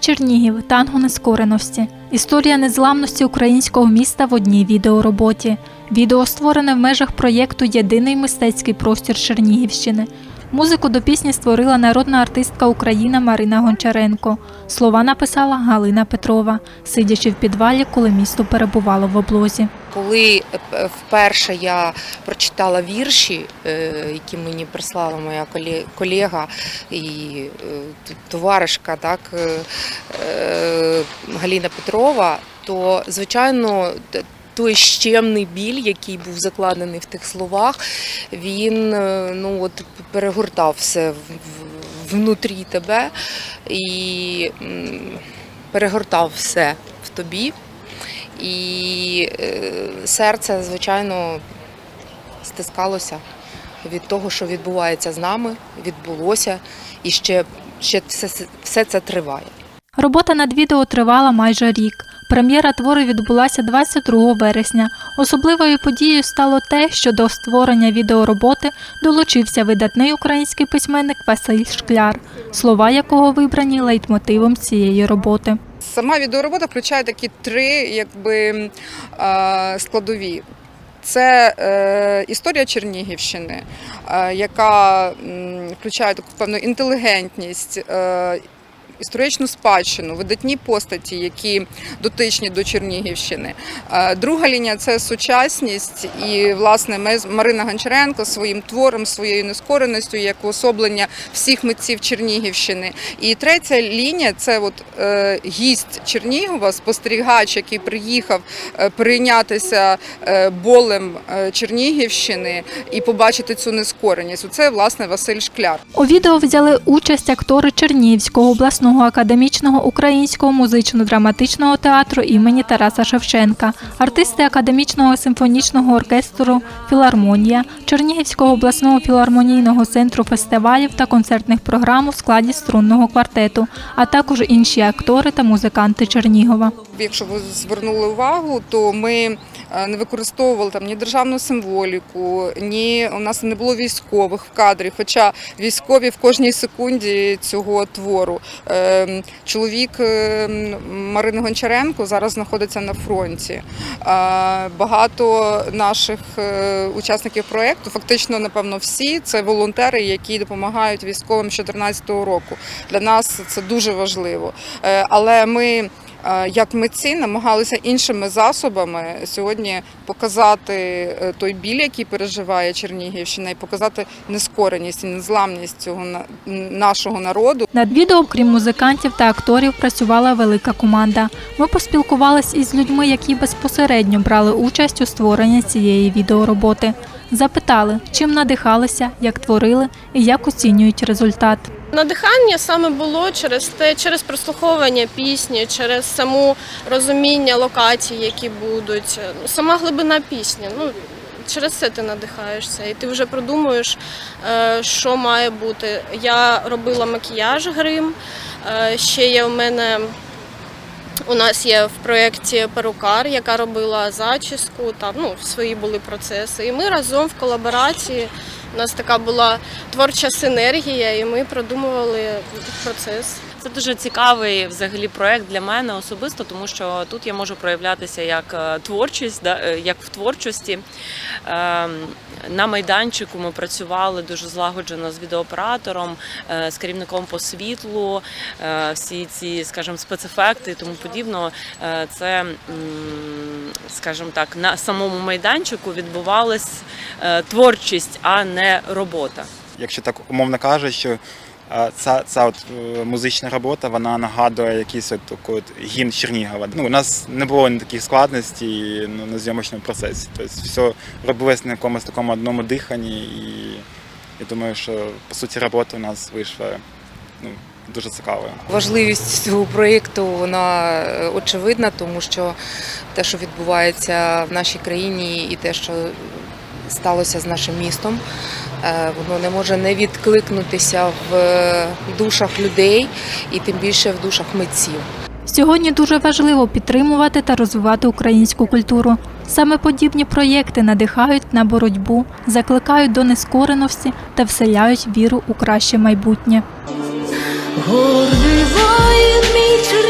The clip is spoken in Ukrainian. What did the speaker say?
Чернігів танго нескореності. Історія незламності українського міста в одній відеороботі. Відео створене в межах проєкту Єдиний мистецький простір Чернігівщини. Музику до пісні створила народна артистка України Марина Гончаренко. Слова написала Галина Петрова, сидячи в підвалі, коли місто перебувало в облозі. Коли е, вперше я прочитала вірші, е, які мені прислала моя колега і е, товаришка, так, Галіна Петрова, то звичайно той щемний біль, який був закладений в тих словах, він е, ну, от, перегортав все внутрі тебе і перегортав все в тобі. І е, серце, звичайно, стискалося від того, що відбувається з нами, відбулося, і ще, ще все, все це триває. Робота над відео тривала майже рік. Прем'єра твору відбулася 22 вересня. Особливою подією стало те, що до створення відеороботи долучився видатний український письменник Василь Шкляр, слова якого вибрані лейтмотивом цієї роботи. Сама відеоробота включає такі три якби, складові. Це е, історія Чернігівщини, е, яка м, включає таку певну інтелігентність, е, історичну спадщину, видатні постаті, які дотичні до Чернігівщини. Е, друга лінія це сучасність, і власне Марина Гончаренко своїм твором, своєю нескореністю, як уособлення всіх митців Чернігівщини. І третя лінія це от, е, гість Чернігова, спостерігач, який приїхав е, прийнятися болем Чернігівщини і побачити цю нескореність. Це власне Василь Шкляр. У відео взяли участь актори Чернігівського обласного академічного українського музично-драматичного театру імені Тараса Шевченка, артисти академічного симфонічного оркестру Філармонія, Чернігівського обласного філармонійного центру фестивалів та концертних програм у складі струнного квартету, а також інші актори та музиканти Чернігова. Якщо ви звернули увагу, то ми е, не використовували там ні державну символіку, ні у нас не було військових в кадрі. Хоча військові в кожній секунді цього твору. Е, Чоловік е, Марини Гончаренко зараз знаходиться на фронті. Е, Багато наших учасників проєкту, фактично, напевно, всі це волонтери, які допомагають військовим з 2014 року. Для нас це дуже важливо. Але ми як митці намагалися іншими засобами сьогодні показати е, той біль, який переживає Чернігівщина, і показати нескореність і незламність цього нашого народу. Над відео, крім музикантів та акторів, працювала велика команда. Ми поспілкувались із людьми, які безпосередньо брали участь у створенні цієї відеороботи. Запитали, чим надихалися, як творили і як оцінюють результат. Надихання саме було через те, через прослуховування пісні, через саму розуміння локацій, які будуть, ну, сама глибина пісні. Ну через це ти надихаєшся, і ти вже продумуєш, е, що має бути. Я робила макіяж грим. е, Ще є в мене. У нас є в проєкті перукар, яка робила зачіску, там ну свої були процеси. І ми разом в колаборації. У нас така була творча синергія, і ми продумували процес. Це дуже цікавий взагалі проект для мене особисто, тому що тут я можу проявлятися як е, творчість, е, як в творчості. Ем, На майданчику ми працювали дуже злагоджено з відеооператором, е, з керівником по світлу, всі ці, скажімо, спецефекти і тому подібно. Це, скажімо так, на самому майданчику відбувалась творчість, а не робота. якщо так умовно кажучи, ця, ця от е, музична робота вона нагадує якийсь от, от гімн Чернігова. Ну, у нас не було таких складностей ну, на зйомочному процесі. Тобто все робилось на якомусь такому одному диханні, і я думаю, що по суті робота у нас вийшла ну, дуже цікавою. Важливість цього проєкту вона е, очевидна, тому що те, що відбувається в нашій країні, і те, що сталося з нашим містом, воно не може не відкликнутися в е, душах людей і тим більше в душах митців. Сьогодні дуже важливо підтримувати та розвивати українську культуру. Саме подібні проєкти надихають на боротьбу, закликають до нескореності та вселяють віру у краще майбутнє. Гордий воїн мій.